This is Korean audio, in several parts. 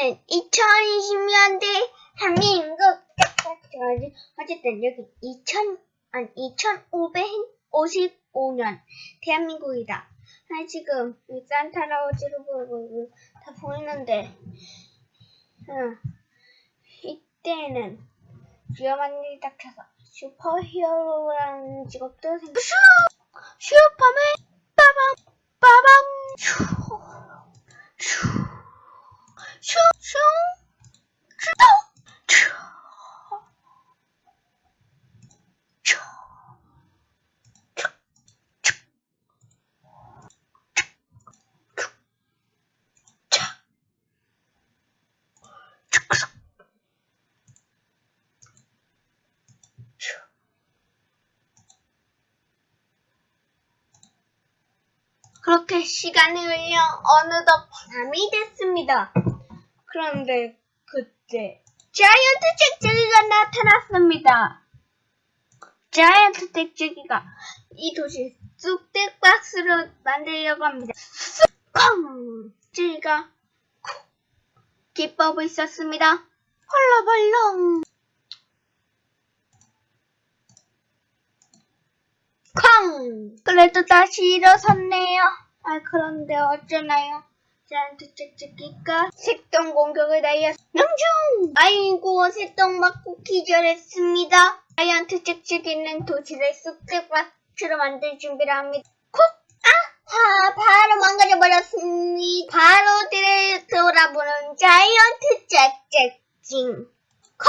이때는 2020년대 한민국 어쨌든 여기 2000 아니 2555년 대한민국이다. 아 지금 이 산타라우지로 보이고 다 보이는데 어, 이때는 위험한 일이 닥쳐서 슈퍼히어로라는 직업도 생겼 슈 슈퍼맨 빠밤 빠밤 슈 슈, 슈, 슈, 슈도, 슈, 슈, 슈, 슈, 슈, 차, 슈, 슈. 그렇게 시간이 흘려 어느덧 밤이 됐습니다. 그런데 그때 자이언트 잭잭이가 나타났습니다. 자이언트 잭잭이가 이 도시를 쑥대박스로 만들려고 합니다. 쑥쾅! 잭잭이가 콕! 기뻐하고 있었습니다. 헐렁벌렁! 쾅! 그래도 다시 일어섰네요. 아, 그런데 어쩌나요? 자이언트 잭잭이가 색동 공격을 날려 명중! 아이고, 색동 맞고 기절했습니다. 자이언트 잭잭이는 도시를 쑥대밭으로 만들 준비를 합니다. 콕! 아 하, 바로 망가져버렸습니다. 바로 뒤를 돌아보는 자이언트 잭잭징. 콕!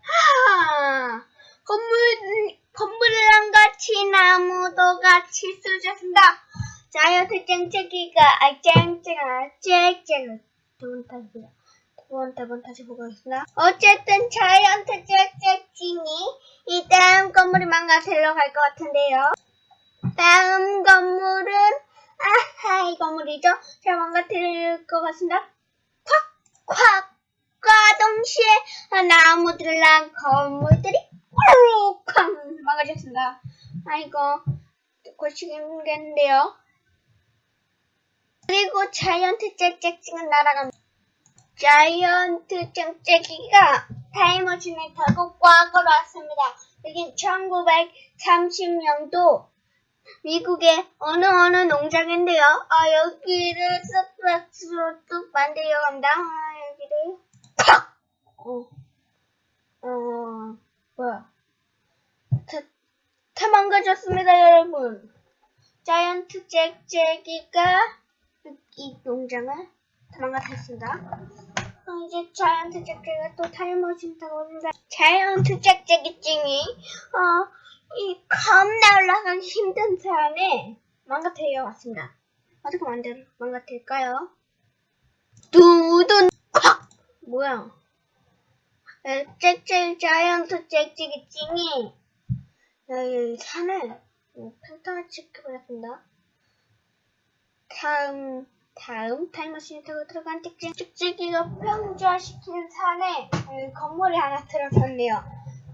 하! 건물, 건물이랑 같이 나무도 같이 쓰셨습니다. 자이언트 쨍쨍이가, 아, 쨍쨍아, 쨍쨍. 두번 다시, 두번, 두번 다시 보겠습니다. 어쨌든 자이언트 쨍쨍징이 이 다음 건물을 망가뜨리러 갈 것 같은데요. 다음 건물은, 아하, 이 건물이죠? 잘 망가뜨릴 것 같습니다. 콱! 콱! 과 동시에 나무들랑 건물들이 꽉 망가졌습니다. 아이고 고치겠는데요. 그리고 자이언트 짹짹찡은 날아갑니다. 자이언트 짹짹이가 타임머신을 타고 과거로 왔습니다. 여긴 1930년도 미국의 어느 어느 농장인데요. 아 여기를 서프라스로 뚝 만들려고 합니다. 아 여기를 팍! 어, 어, 뭐야. 다, 다 망가졌습니다, 여러분. 자이언트 잭잭이가 이 농장을 다 망가뜨렸습니다. 어, 이제 자이언트 잭잭이가 또 타임머신 타고 옵니다. 자이언트 잭잭이 찡이, 어, 이 겁나 올라가기 힘든 산에 망가뜨려 왔습니다. 어떻게 만들, 망가뜨릴까요? 두둔 콱! 뭐야? 에, 짹짹 자이언트 짹짹이 찡이 여기 산을 평탄을 지켜버렸습니다. 다음 다음 타임머신을 타고 들어간 짹짹 짹짹이가 평지화시키는 산에 여기 건물이 하나 들어섰네요.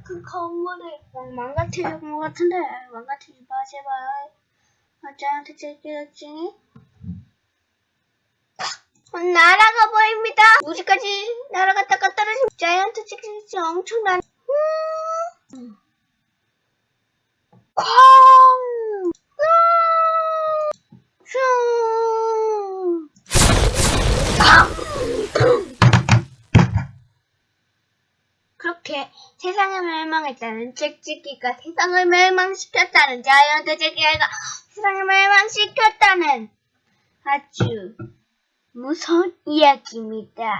그 건물을 막 망가뜨릴 것 같은데 망가뜨리지 마 제발. 아, 자이언트 짹짹이 찡이 어, 날아가 보입니다. 무지까지 날아갔다가 떨어진 자이언트 칙칙이 엄청난 음. 쾅! 음. 슝! 그렇게 세상을 멸망했다는 잭잭이가 세상을 멸망시켰다는 자이언트 잭잭이가 세상을 멸망시켰다는 아주 무서운 이야기입니다.